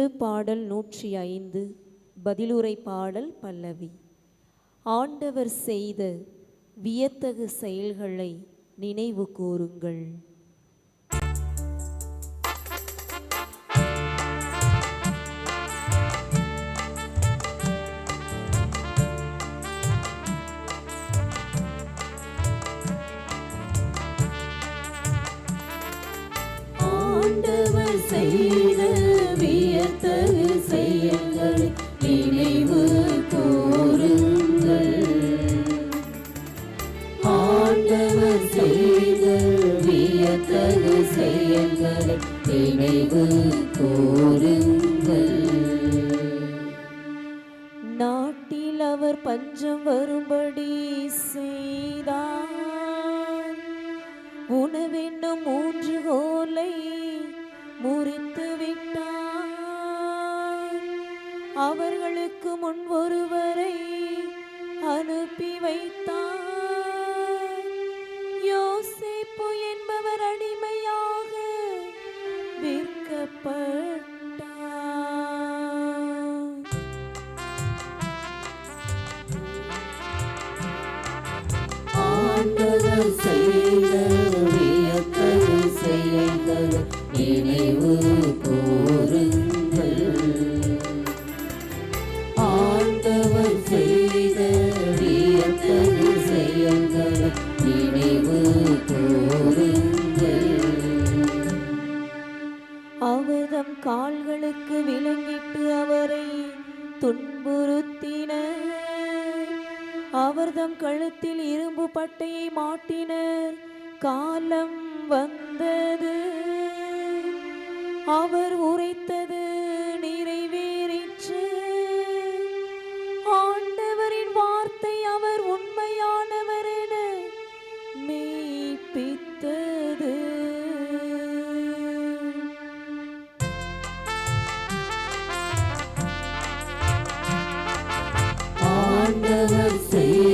திருப்பாடல் நூற்றி ஐந்து பதிலுரை பாடல் பல்லவி. ஆண்டவர் செய்த வியத்தகு செயல்களை நினைவு கூறுங்கள். ஆண்டவர் வியத்தகு செயல்களை நினைவு கூறுங்கள். நாட்டில் அவர் பஞ்சம் வரும்படி செய்தார் உணவென்னும் மூன்று கோலை முறித்து விட்டார். அவர்களுக்கு முன் ஒருவரை அனுப்பி வைத்தார் விற்கப்பட்டார் ஆண்டவர் செய்த நினைவு கால்களுக்கு விளங்கிட்டு அவரை துன்புறுத்தினர். அவர்தம் கழுத்தில் இரும்பு பட்டையை மாட்டினர். காலம் வந்தது. அவர் உரை ஆண்டவர் செய்த